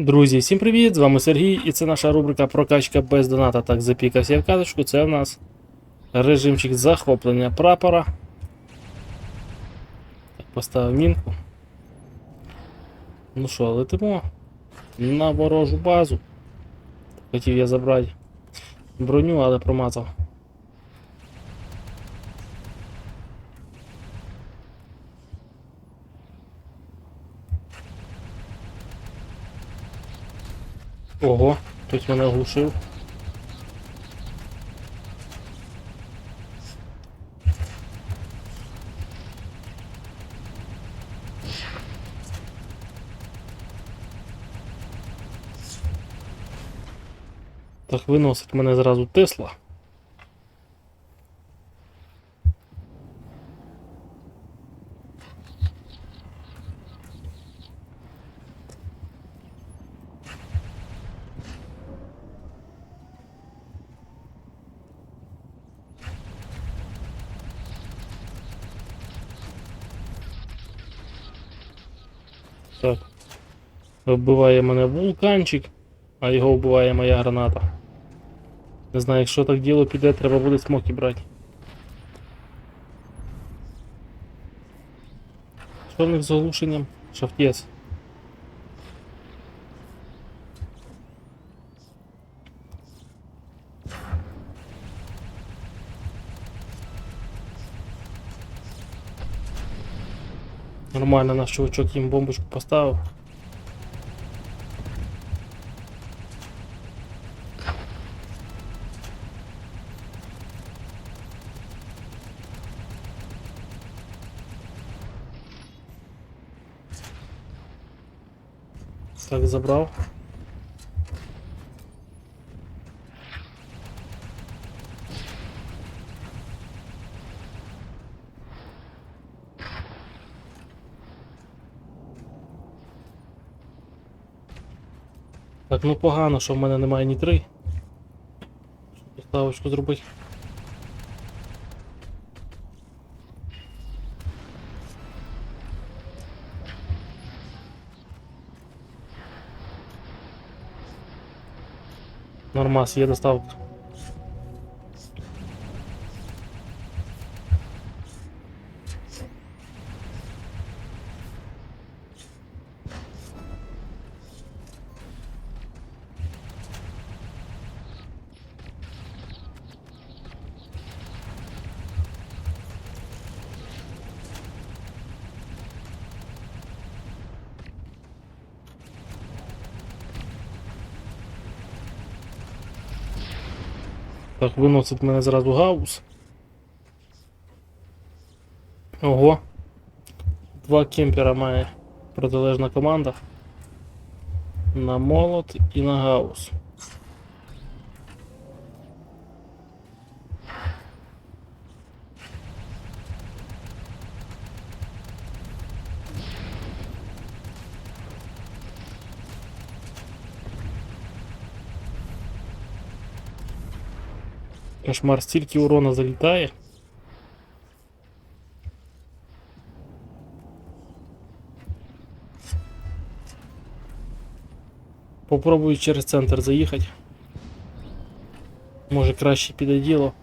Друзі, всім привіт! З вами Сергій, і це наша рубрика Прокачка без доната. Так, запікався я в каточку. Це в нас режимчик захоплення прапора. Так, поставив мінку. Ну що, летимо на ворожу базу. Хотів я забрати броню, але промазав. Ого, хтось мене оглушив. Так виносить мене зразу Тесла. Так. Вбиває мене вулканчик, а його вбиває моя граната. Не знаю, якщо так діло піде, треба буде смоки брати. Що в них з оглушенням? Шахтець. Нормально наш чувачок їм бомбочку поставив. Так, забрав. Так, ну погано, що в мене немає ні три. Щоб поставочку зробити. Нормас, є доставка. Так, виносить мене зразу гаус. Ого. Два кемпера має протилежна команда. На молот і на гаус. Кошмар, стільки урона залітає. Попробую через центр заїхати. Може краще піде діло.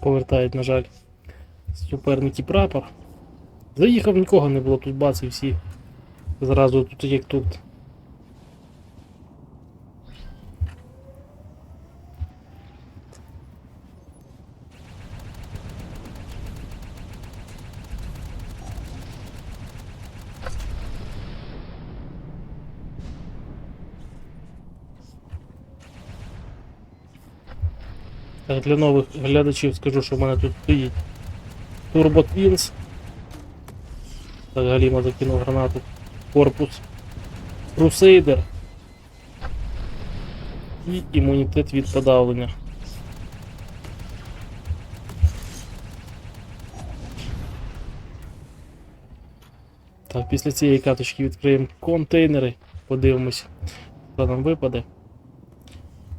Повертають, на жаль, суперники прапор. Заїхав, нікого не було, тут бац і всі. Зразу тут як тут. Так, Для нових глядачів скажу, що в мене тут стоїть Turbo Twins. Так, Галіма закинув гранату. Корпус Crusader. І імунітет від подавлення. Так, Після цієї каточки відкриємо контейнери, подивимось, що нам випаде.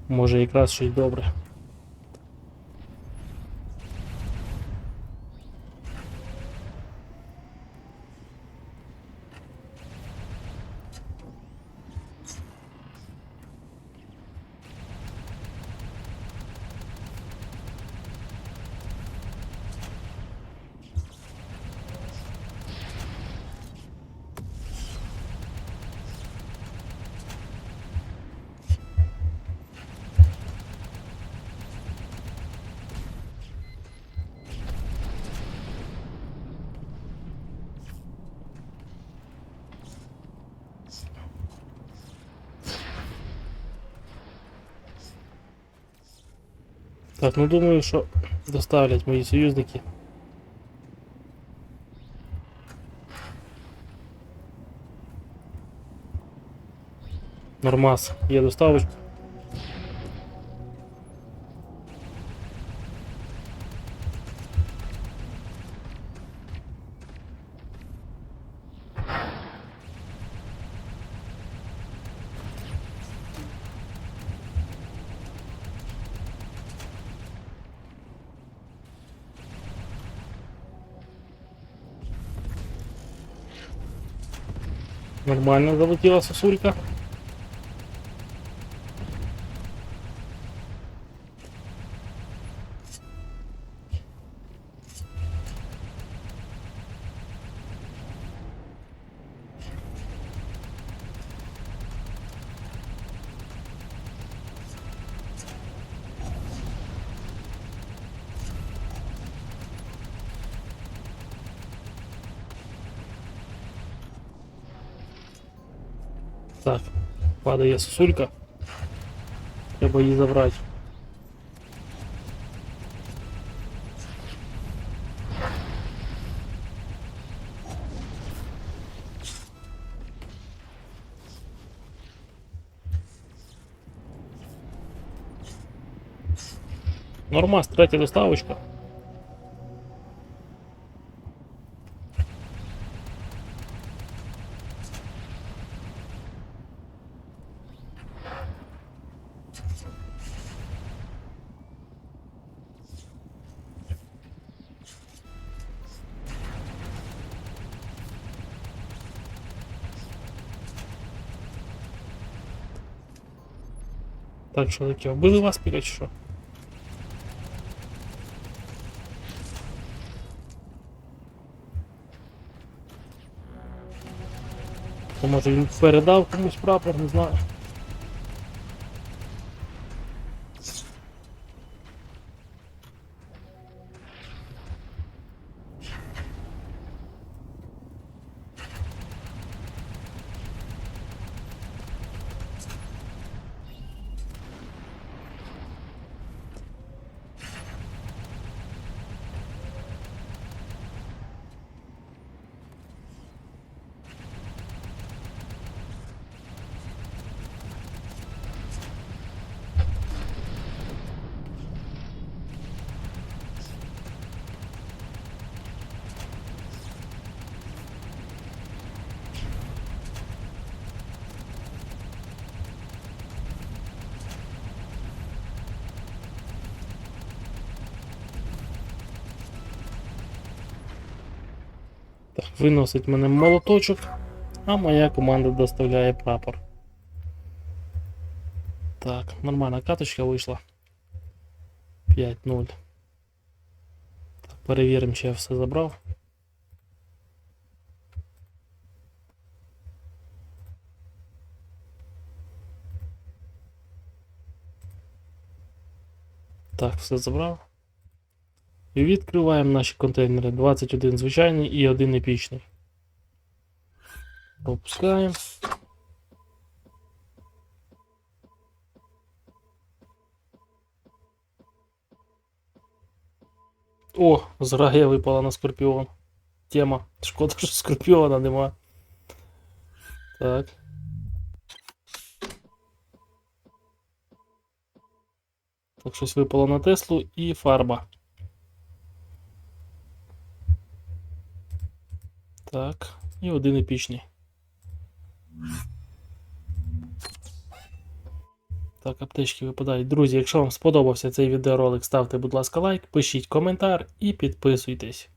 Може якраз щось добре. Так, ну думаю, що доставлять мої союзники. Нормас, є доставочка. Нормально залетіла сосулька. Так, падає сосулька. Треба її забрати. Нормас, третя доставочка. Так, чоловіки? Вбили вас чи що? То може він передав комусь прапор, не знаю. Так, виносить мене молоточок, а моя команда доставляє прапор. Так, нормальна каточка вийшла. 5-0. Так, перевіримо, чи я все забрав. Так, все забрав. І відкриваємо наші контейнери. 21 звичайний і один епічний. Опускаємо. О, зграя випала на скорпіон. Тема. Шкода, що скорпіона нема. Так. Так, щось випало на Теслу і фарба. Так. І один епічний. Так, аптечки випадають. Друзі, якщо вам сподобався цей відеоролик, ставте, будь ласка, лайк, пишіть коментар і підписуйтесь.